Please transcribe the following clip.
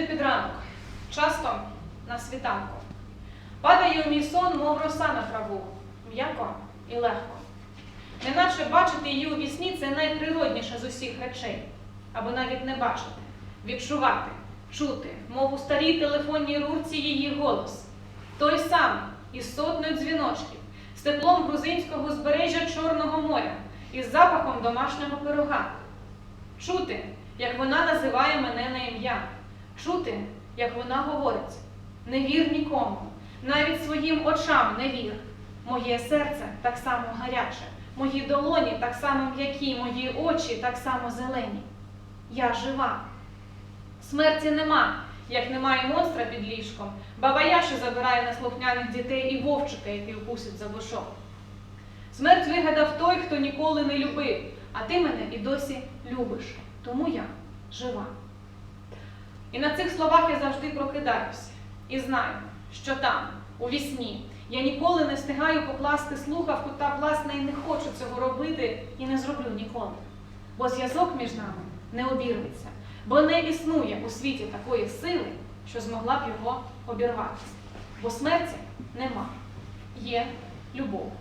завжди під ранок, часто на світанку. Падає у мій сон, мов роса на траву, м'яко і легко. Неначе бачити її у вісні це найприродніше з усіх речей, або навіть не бачити, відчувати, чути, мов у старій телефонній рурці її голос. Той самий із сотнею дзвіночків, з теплом грузинського узбережжя Чорного моря, із запахом домашнього пирога. Чути, як вона називає мене на ім'я, чути, як вона говорить. Не вір нікому, навіть своїм очам не вір. Моє серце так само гаряче, мої долоні так само м'які, мої очі так само зелені. Я жива. Смерті нема, як немає монстра під ліжком, баба що забирає неслухняних дітей і вовчика, який укусить за вушок. Смерть вигадав той, хто ніколи не любив, а ти мене і досі любиш. Тому я жива. І на цих словах я завжди прокидаюся і знаю, що там, у вісні, я ніколи не встигаю покласти слухавку та, власне, і не хочу цього робити і не зроблю ніколи. Бо зв'язок між нами не обірветься, бо не існує у світі такої сили, що змогла б його обірвати. Бо смерті нема, є любов.